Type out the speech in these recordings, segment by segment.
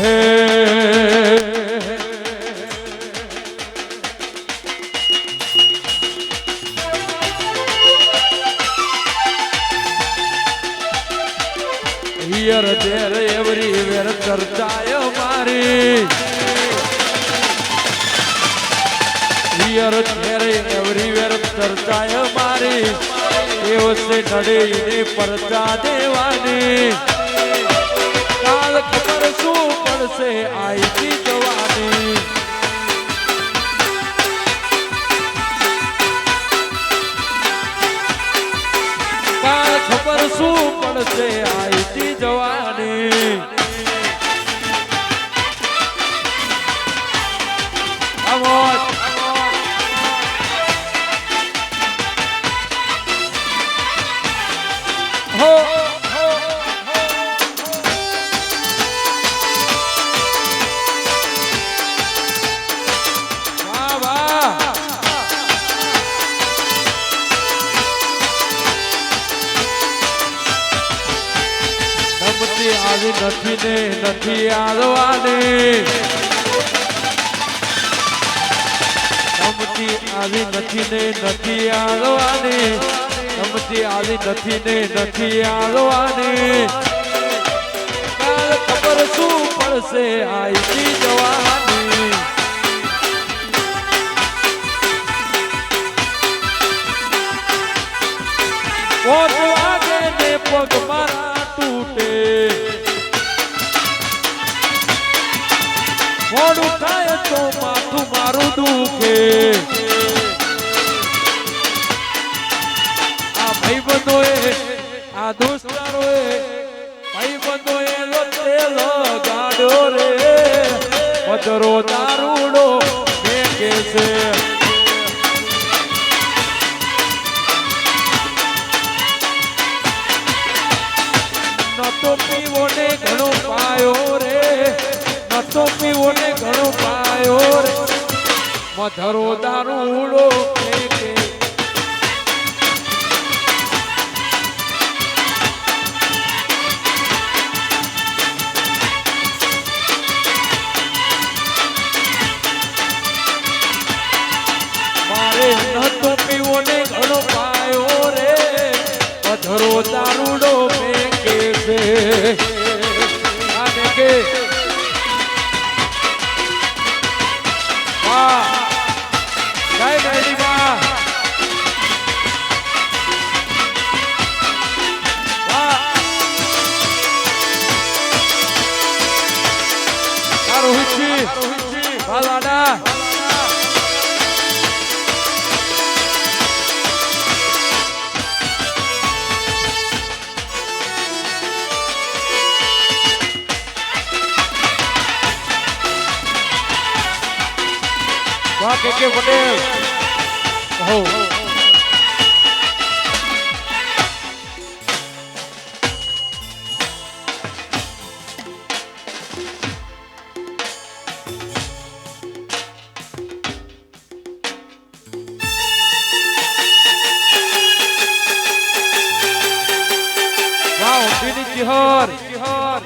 Here where ચર્ચાય મારી here there everywhere ચર્ચાય મારી દિવસે નડીને પરચા દેવાની શું પડશે નથી ને નથી આવવાની. કાલ ખબર શું પડશે આઈતી જવાની. પોત વાગે ને પગ મારા તૂટે. મોડું થાય તો માથું મારું દુખે. આ ભાઈબંધોએ મધરો દારૂડો ફેંકે છે. નતો પીવો ને ઘણો પાયો રે. નતો પીવો ને ઘણો પાયો રે. મધરો દારૂડો મધરો દારૂડો ફેંકે છે. આને કે કે કે પટેલ? હો. ચિહર ચિહર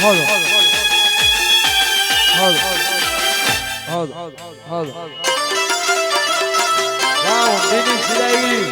હલો હલો. હલો. હલો વાહ ઊંધીની સિલાઈ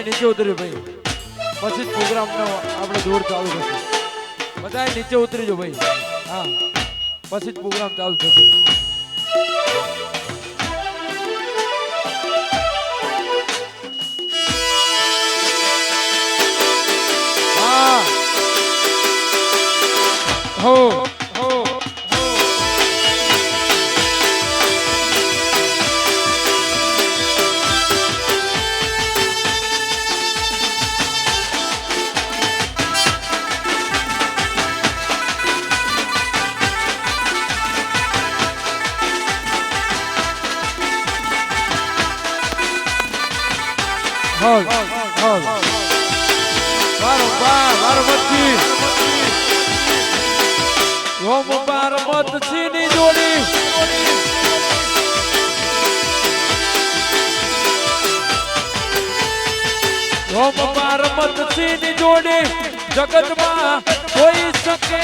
બધાય નીચે ઉતરી ભાઈ. પછી જ પ્રોગ્રામ નો આપણે દોર ચાલુ થશે. બધા નીચે ઉતરીજો ભાઈ. હા. પછી જ પ્રોગ્રામ ચાલુ થશે. હા. હો. હો પાર્વતી રોમ પાર્વતી ની જોડી. રોમ પાર્વતી ની જગતમાં કોઈ શકે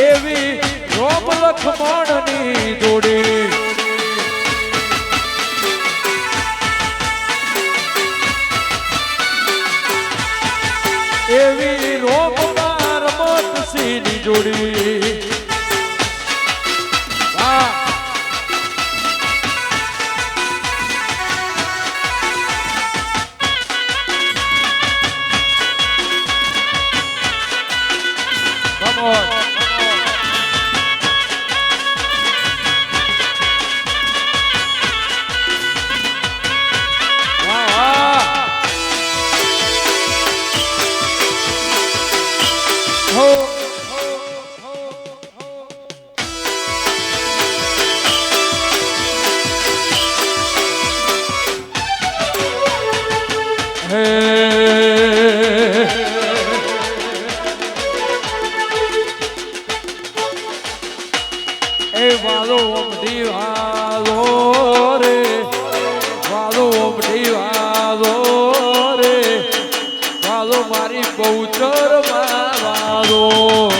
એવી રોમ લક્ષ્મણની જોડી. એવી રોમમાં રમત સીની જોડી. વાલો મારી બહુચરમાં વાલો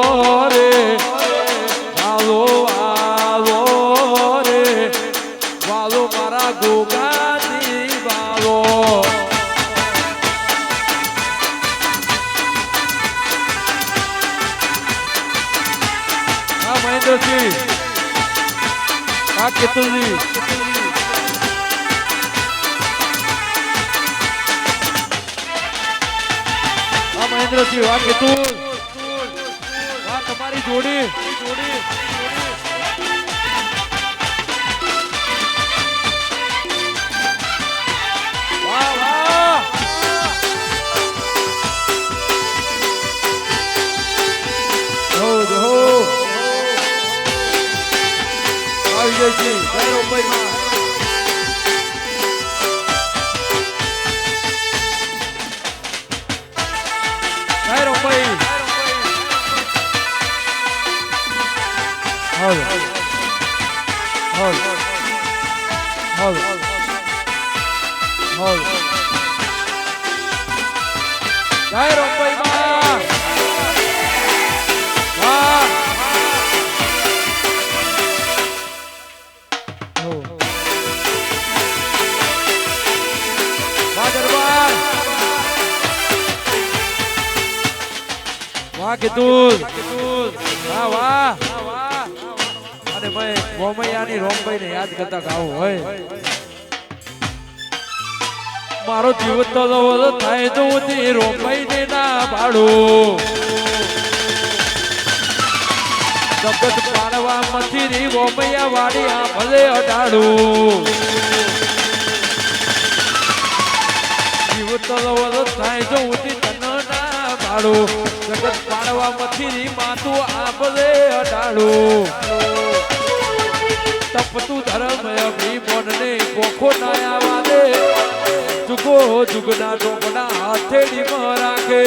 હા કેતુલજી હા મહેન્દ્રસિંહ આ કેતુ વાહ તમારી જોડી જોડી. જયસિંહ જય રોમભાઈ જય રોમભાઈ હાલ હાલ હાલ હાલ જય રોમભાઈ વાહ કીધું વાહ વાહ. અને મેં ગોમૈયાની રોમભાઈને યાદ કરતા ગાવું હોય. મારો જીવ તો લવલ થાય તો તે રોમભાઈને ના પાડું જગત પાડવા મથીરી ગોમૈયા વાડી આ ભલે અડાડું જીવ તો લવલ થાય તો ઉતી તન ના પાડું જગત પાડવા મથીરી માથું આપલે અડાડું. તપતું ધર્મ અભિમોનને કોખો ના આવા દે જુગો જુગના ટોપના હાથેડી રાખે.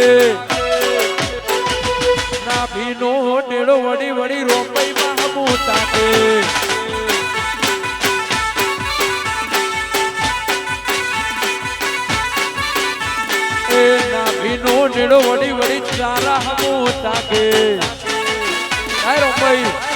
ના ભીનો નેડો વડી વડી રોપઈ માં હમુ નો નેડો વડી વડી ચારા હમો તાકે આયરો ભાઈ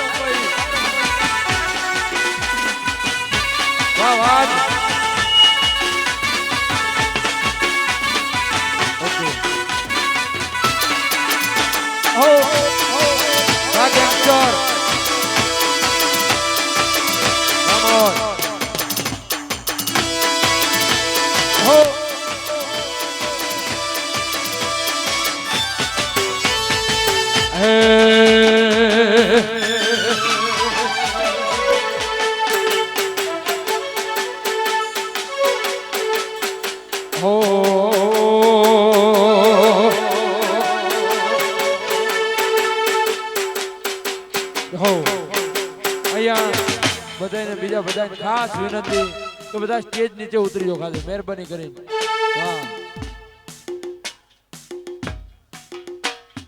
બધાને બીજા બધાને ખાસ વિનંતી કે બધા સ્ટેજ નીચે ઉતરી જાઓ ખાલી, મહેરબાની કરીને.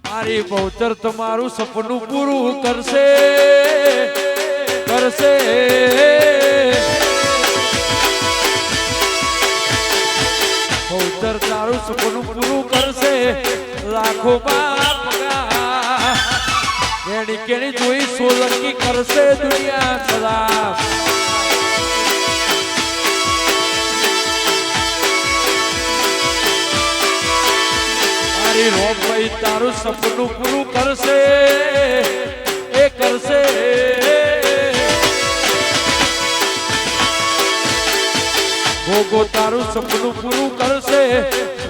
મારી બહુચર તમારું સપનું પૂરું કરશે કરશે. બહુચર તારું સપનું પૂરું કરશે લાખો પગાર કેણી કેણી જોઈ સોલંકી કરશે દુનિયા સદા મારી રોમભાઈ તારું સપનું પૂરું કરશે. એ કરશે. ભોગો તારું સપનું પૂરું કરશે.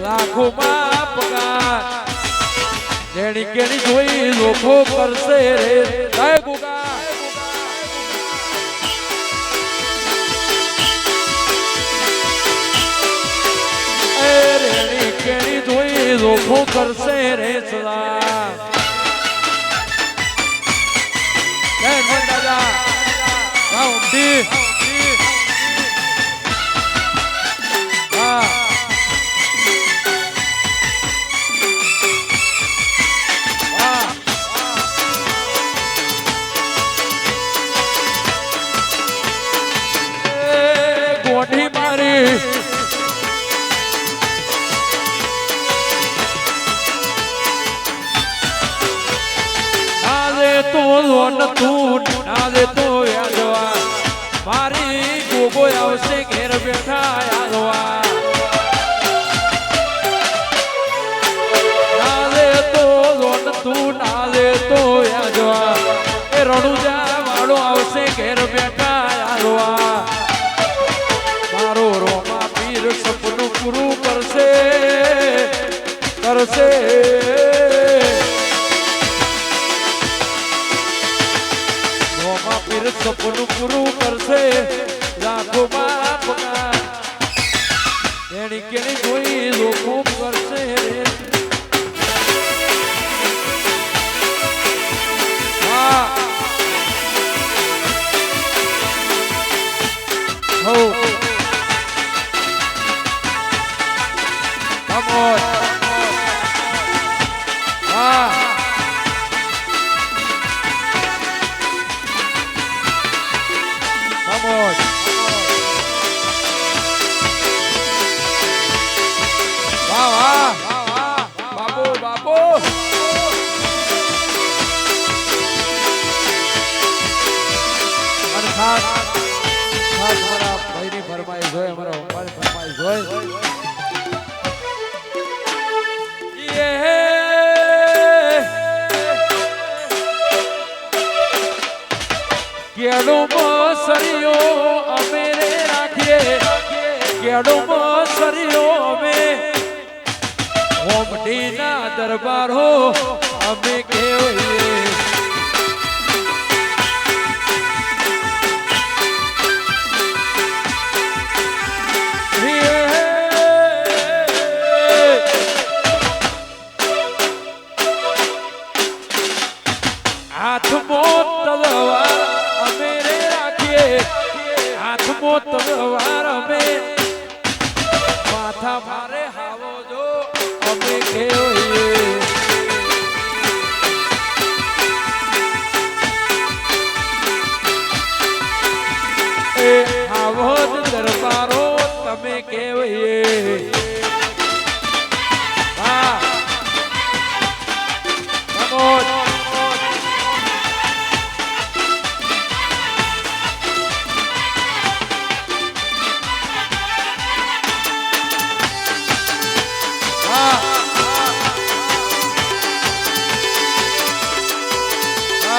લાખો માં પગાર. જેણી કેણી જોઈ લોકો કરશે રે. જય ગુગા કેણી લોકો કરશે રે સદા જય દાદા વાહ પીર સપનું પૂરું કરશે. રાખો મારા એની કેની જોઈ લોકો કેડો સરિયો અમે. હોમડીના દરબારો અમે કેવીએ હાથમો તલવાર અમે માથા ભારે હાવો જો. અમે કેવીએ એ આવો જ દરબારો તમે કેવીએ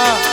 嗯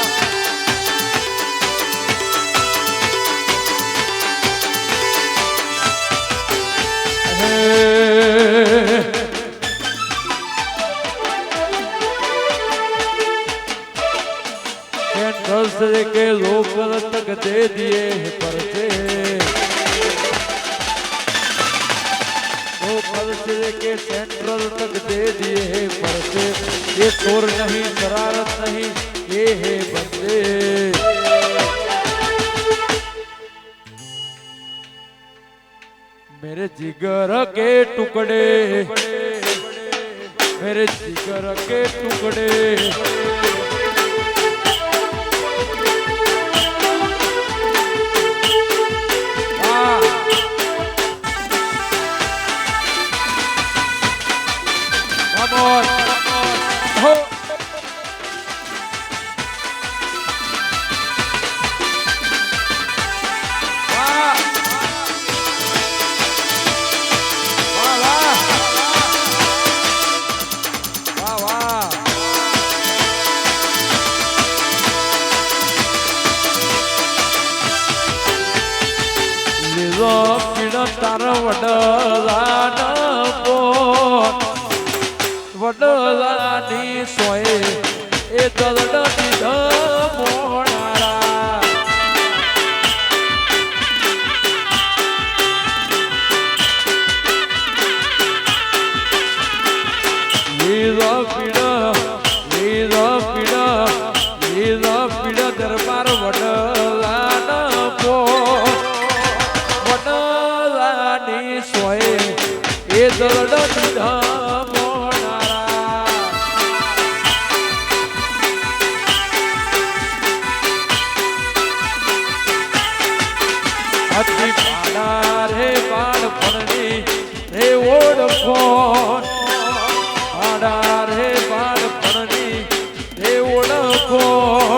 મોહણા for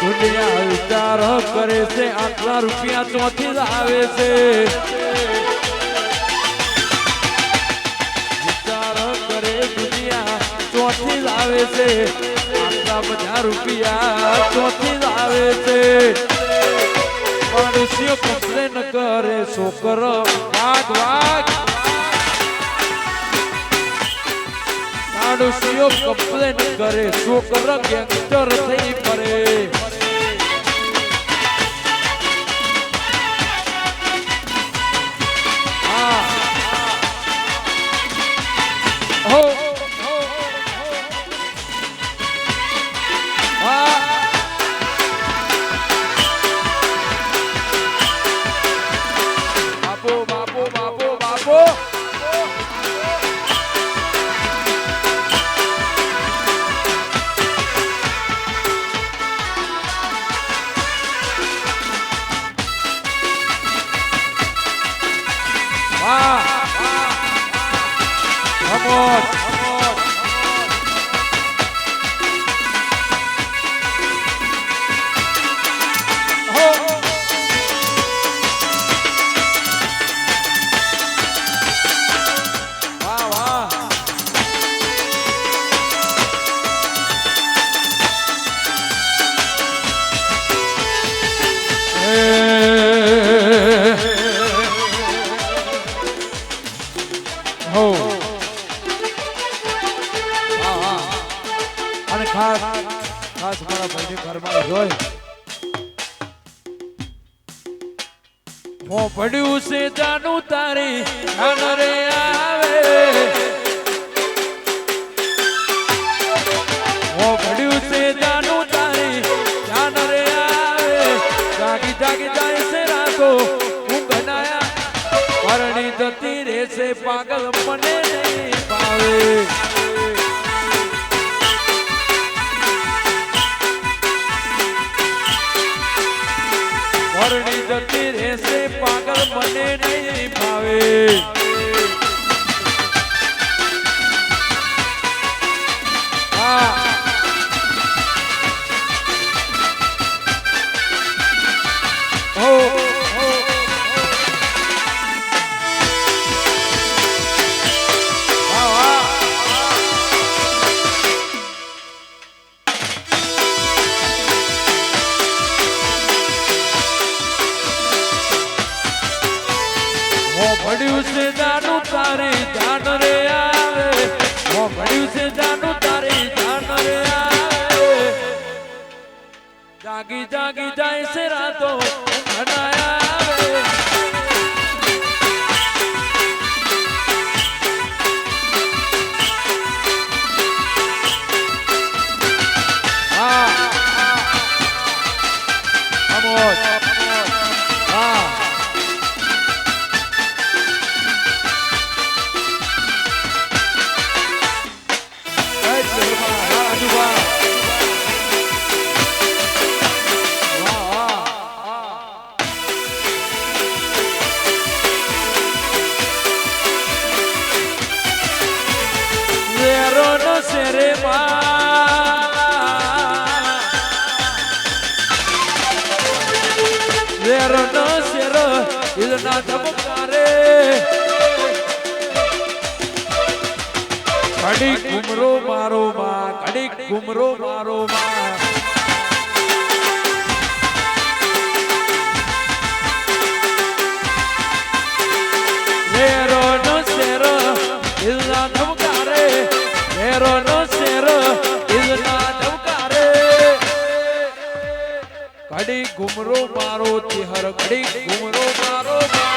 દુનિયા વિચાર કરે છે આટલા રૂપિયા ચોથી જ આવે છે વિચાર કરે દુનિયા ચોથી જ આવે છે આટલા બધા રૂપિયા ચોથી જ આવે છે મનુષ્ય કમ્પ્લેન કરે છોકરો વાઘ વાઘ માણસીઓ કમ્પ્લેન કરે છોકરા ગેંગસ્ટર થઈ ફરે હા. હો. રે શેર ન શેર ઇલના ધબકારે કડી ઘુમરો મારો માં કડી ઘુમરો મારો ઘડી ઘુમરો મારો ચેહર ઘડી ઘુમરો મારો મારો